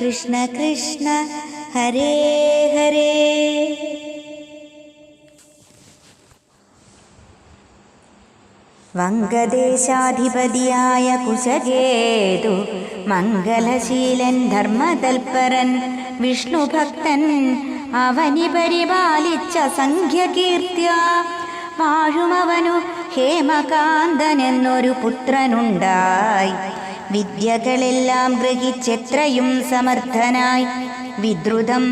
കൃഷ്ണ കൃഷ്ണ ഹരേ ഹരേ. വങ്കദേശാധിപതിയായ കുശകേതു മംഗലശീലൻ ധർമ്മതൽപരൻ വിഷ്ണുഭക്തൻ അവനി പരിപാലിച്ച സംഖ്യകീർത്തിയ വാഴുമവനു ഹേമകാന്തനെന്നൊരു പുത്രനുണ്ടായി. വിദ്യകളെല്ലാം ഗ്രഹിച്ചെത്രയും സമർത്ഥനായി. വിദ്രുതം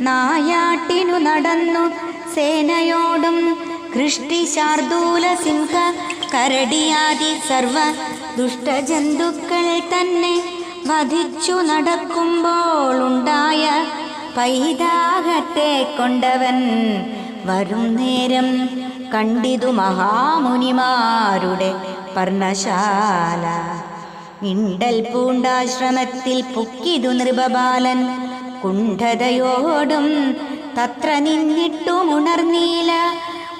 നായാട്ടിനു നടന്നു. സേനയോടും കൃഷ്ടി ശാർദൂല സിംഹ കരടിയാദി സർവ ദുഷ്ടജന്തുക്കൾ തന്നെ വധിച്ചു നടക്കുമ്പോൾ ഉണ്ടായ പൈതാഹത്തെ കൊണ്ടവൻ വരും നേരം കണ്ടിതു മഹാമുനിമാരുടെ പർണശാല. ഇണ്ടൽ പൂണ്ടാശ്രമത്തിൽ പൊക്കിതു നൃപബാലൻ. കുണ്ഠതയോടും തത്ര നിന്നിട്ടുമുണർന്നീല.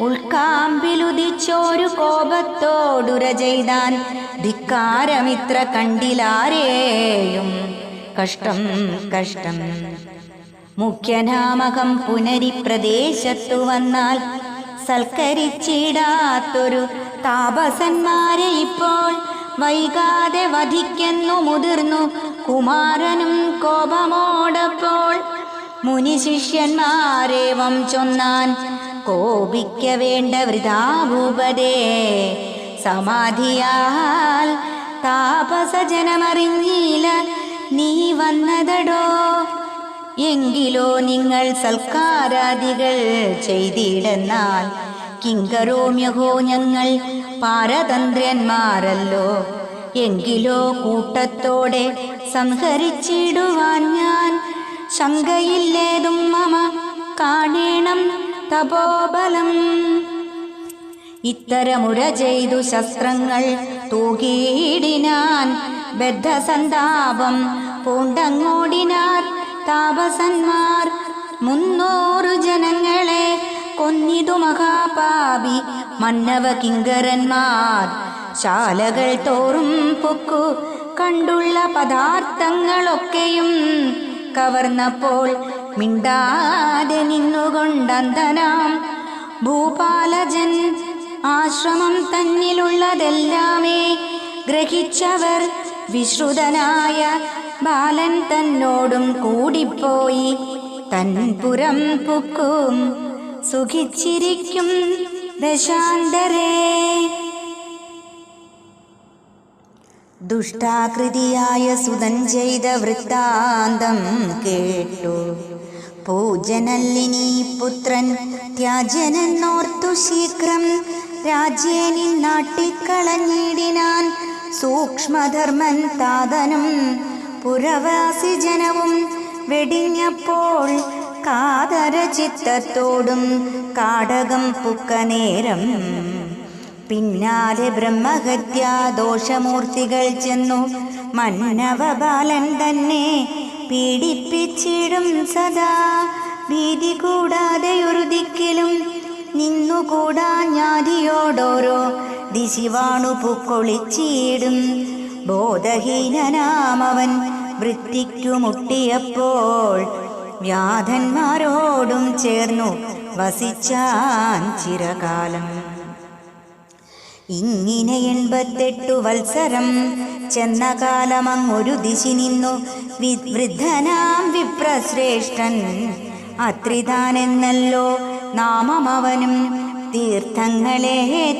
ഉൾക്കാമ്പിലുദിച്ചോരു കോപത്തോടുര ചെയ്താൻ ധിക്കാരമിത്ര കണ്ടിലാരേയും. കഷ്ടം കഷ്ടം. മുഖ്യനാമകം പുനരിപ്രദേശത്തു വന്നാൽ സൽക്കരിച്ചിടാത്തൊരു താപസന്മാരെ ഇപ്പോൾ വൈകാതെ വധിക്കുന്നു മുതിർന്നു. കുമാരനും കോപമോടപ്പോൾ മുനിശിഷ്യന്മാരേവം ചൊന്നാൻ കോപിക്ക വേണ്ട വൃതാഭൂപതേ. സമാധിയാൽ താപസജനമറിഞ്ഞീല നീ വന്നതടോ? എങ്കിലോ നിങ്ങൾ സൽക്കാരാദികൾ ചെയ്തിടുന്നാൽ കിങ്കരോമ്യഹോ ഞങ്ങൾ പാരതന്ത്രന്മാരല്ലോ. എങ്കിലോ കൂട്ടത്തോടെ സംഹരിച്ചിടുവാൻ ഞാൻ ശങ്കയില്ലേതും മമ കാണേണം തപോബലം. ഇത്തരമുര ചെയ്തു ശസ്ത്രങ്ങൾ തൂകിയിടിനാൻ ബദ്ധസന്താപം പൂണ്ടങ്ങോടിനാർ താപസന്മാർ മുന്നൂറു ജനങ്ങളെ കൊന്നിതു മഹാപാപി മന്നവ കിങ്കരന്മാർ. ശാലകൾ തോറും പൊക്കു കണ്ടുള്ള പദാർത്ഥങ്ങളൊക്കെയും കവർന്നപ്പോൾ മിണ്ടാതെ നിന്നുകൊണ്ടന്തനാം ഭൂപാലജൻ ആശ്രമം തന്നിലുള്ളതെല്ലാമേ ഗ്രഹിച്ചവർ വിശ്രുതനായ ബാലൻ തന്നോടും കൂടിപ്പോയി തൻപുരം പുക്കും. സുഖിച്ചിരിക്കും ദശാന്തരേ. ദുഷ്ടാകൃതിയായ സുതൻ ചെയ്ത വൃത്താന്തം കേട്ടു. പൂജനല്ലിനി പുത്രൻ ത്യാജനെന്നോർത്തു ശീഘ്രം രാജ്യേനി നാട്ടിക്കളഞ്ഞിടിനാൻ സൂക്ഷ്മധർമ്മൻ താതനും പുരവാസി ജനവും വെടിഞ്ഞപ്പോൾ കാതര ചിത്തത്തോടും കാടകം പുക്ക നേരം. പിന്നാലെ ബ്രഹ്മഹത്യാ ദോഷമൂർത്തികൾ ചെന്നു. മന്നവബാലൻ തന്നെ പീഡിപ്പിച്ചിടും സദാ. ഭീതി കൂടാതെ ഒരു ദിക്കിലും നിന്നുകൂടാ ഞാതിയോടോരോ ദിശിവാണു പൂക്കൊളിച്ചിടും. ബോധഹീനനാമവൻ വൃത്തിക്കു മുട്ടിയപ്പോൾ വ്യാധന്മാരോടും ചേർന്നു വസിച്ചാൻ ചിരകാലം. ഇങ്ങനെ എൺപത്തെട്ടു വത്സരം ചെന്ന കാലമങ്ങൊരു ദിശി നിന്നു. വിവൃദ്ധനാം വിപ്രശ്രേഷ്ഠൻ അത്രിതാനെന്നല്ലോ നാമമവനും തീർത്ഥങ്ങളെ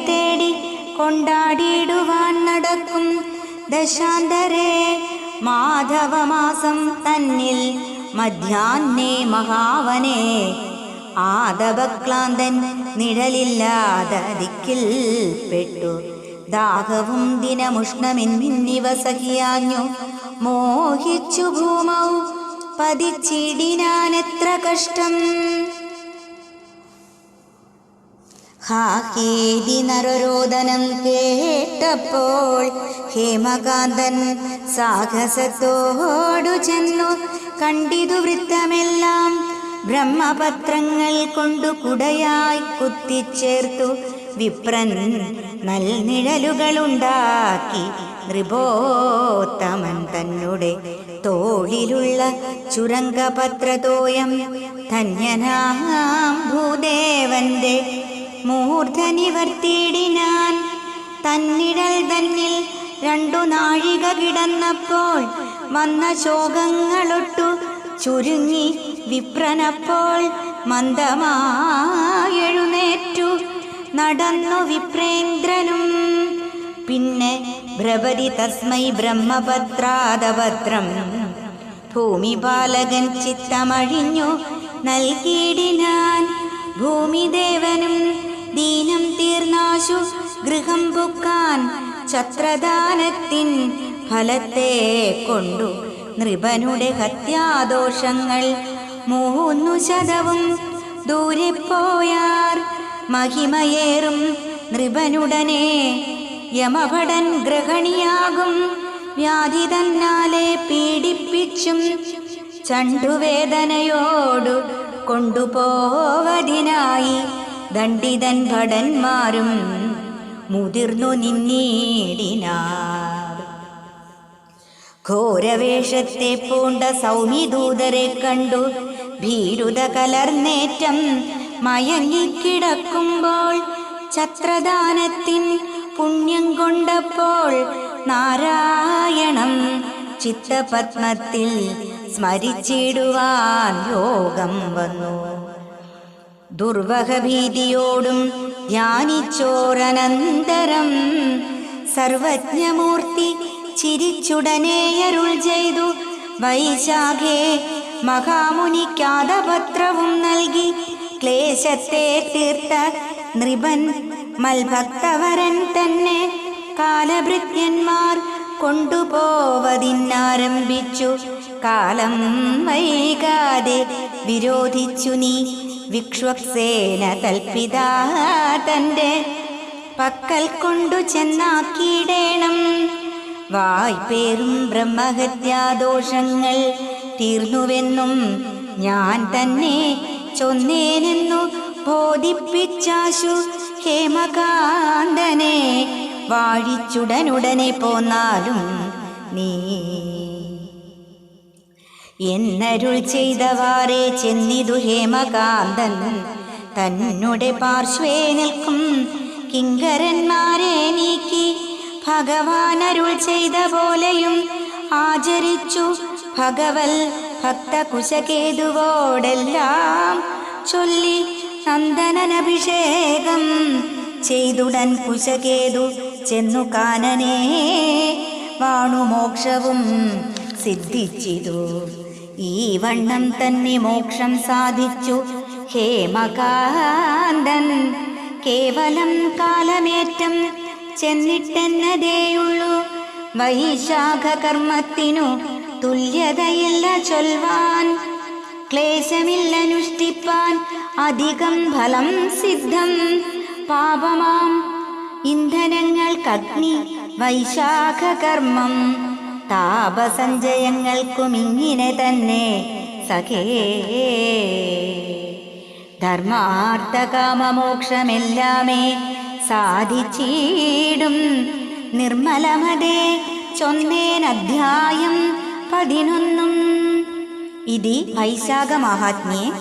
തേടി കൊണ്ടാടിയിടുവാൻ നടക്കും ദശാന്തരേ. മാധവമാസം തന്നിൽ മധ്യാഹ്നേ മഹാവനേ. ആദവക്ലാന്തൻ നിഴലില്ലാതെ ദിക്കിൽ പെട്ടു. ദാഹവും ദിനമുഷ്ണമിന്നിവ സഹിയാഞ്ഞു. മോഹിച്ചു ഭൂമൗ പതിച്ചിടിനാനെത്ര കഷ്ടം. ഹാഹേതി കേട്ടപ്പോൾ ഹേമകാന്തൻ സാഹസത്തോടു ചെന്നു. കണ്ടിതു വൃത്തമെല്ലാം ബ്രഹ്മപത്രങ്ങൾ കൊണ്ടു കുടയായി കുത്തിച്ചേർത്തു. വിപ്രൻ നൽനിഴലുകളുണ്ടാക്കി. നൃപോത്തമൻ തന്നെ തോളിലുള്ള ചുരങ്കപത്രതോയം ധന്യനാം ഭൂദേവന്റെ മൂർധനിവർത്തിയിടിനാൻ തന്നിഴൽ തന്നിൽ രണ്ടു നാഴിക കിടന്നപ്പോൾ വന്ന ശോകങ്ങളൊട്ടു ചുരുങ്ങി വിപ്രനപ്പോൾ മന്ദമായെഴുന്നേറ്റു. നടന്നു വിപ്രേന്ദ്രനും. പിന്നെ ഭ്രപതി തസ്മൈ ബ്രഹ്മപത്രാദപത്രം. ഭൂമിപാലകൻ ചിത്തമഴിഞ്ഞു. നൽകിയിടിനാൻ ഭൂമിദേവനും. ദീനം തീർന്നാശു ഗൃഹം പുക്കാൻ ഛത്രദാനത്തിൻ ഫലത്തെ കൊണ്ടു. നൃപനുടെ ഹത്യാദോഷങ്ങൾ മൂന്നു ശതവും ദൂരെ പോയാർ മഹിമയേറും നൃപനുടനെ യമഭടൻ ഗ്രഹണിയാകും വ്യാധി തന്നാലെ പീഡിപ്പിച്ചും ചണ്ടുവേദനയോടു കൊണ്ടുപോവതിനായി ദണ്ഡിതൻ ഭടന്മാരും മുതിർന്നു നിന്നീടിനാർ ഘോരവേഷത്തെ പൂണ്ട സൗമിദൂതരെ കണ്ടു. ഭീരുത കലർന്നേറ്റം മയങ്ങിക്കിടക്കുമ്പോൾ ഛത്രദാനത്തിൻ പുണ്യം കൊണ്ടപ്പോൾ നാരായണം ചിത്തപത്മത്തിൽ സ്മരിച്ചിടുവാൻ യോഗം വന്നു. ദുർവഹഭീതിയോടും ധ്യാനിച്ചോരനന്തരം സർവജ്ഞമൂർത്തി ചിരിച്ചുടനെയരുൾ ചെയ്തു. വൈശാഖേ മഹാമുനിക്കാതപത്രവും നൽകി. ക്ലേശത്തെ തീർത്ത നൃപൻ മൽഭക്തവരൻ തന്നെ കാലഭൃത്യന്മാർ കൊണ്ടുപോവതിന്നാരംഭിച്ചു. കാലം വൈകാതെ വിരോധിച്ചു നീ. വിക്ഷ്വക്സേന തൽപിതാ തന്റെ പക്കൽ കൊണ്ടു ചെന്നാക്കിയിടേണം. വായ്പേറും ബ്രഹ്മഹത്യാദോഷങ്ങൾ തീർന്നുവെന്നും ഞാൻ തന്നെ ചൊന്നേനെന്നു ബോധിപ്പിച്ചാശു ഹേമകാന്തനെ. വാഴിച്ചുടനുടനെ പോന്നാലും നീ എന്നരുൾ ചെയ്തവാറെ ചെന്നിതു ഹേമകാന്തൻ. തന്നുടെ പാർശ്വേ നിൽക്കും കിങ്കരന്മാരെ നീക്കി ഭഗവാൻ അരുൾ ചെയ്ത പോലെയും ആചരിച്ചു. ഭഗവൽ ഭക്തകുശകേതുവോടെല്ലാം ചൊല്ലി നന്ദനനഭിഷേകം ചെയ്തുടൻ കുശകേതു ചെന്നു കാനനേ. വാണുമോക്ഷവും സിദ്ധിച്ചിതു. ഈ വണ്ണം തന്നെ മോക്ഷം സാധിച്ചു. ഹേമകാന്തൻ കേവലം കാലമേറ്റം ചെന്നിട്ടെന്നതേയുള്ളൂ. വൈശാഖ കർമ്മത്തിനു തുല്യതയില്ല ചൊൽവാൻ. ക്ലേശമില്ലനുഷ്ഠിപ്പാൻ അധികം ഫലം സിദ്ധം. പാപമാം ഇന്ധനങ്ങൾക്കഗ്നി വൈശാഖ കർമ്മം താപസഞ്ചയങ്ങൾക്കും ഇങ്ങനെ തന്നെ സഖേ. ധർമാർത്ഥകാമമോക്ഷമെല്ലാമേ സാധിച്ചിടും. നിർമ്മലമതേ ചൊന്നേൻ അധ്യായം പതിനൊന്നും. ഇതി വൈശാഖമാഹാത്മ്യേ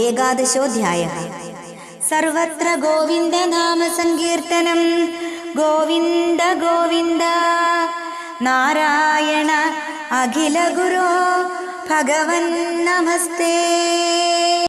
ഏകാദശോധ്യായ. സർവത്ര ഗോവിന്ദ നാമ സങ്കീർത്തനം ഗോവിന്ദ ഗോവിന്ദ നാരായണ അഖില ഗുരോ ഭഗവൻ നമസ്തേ.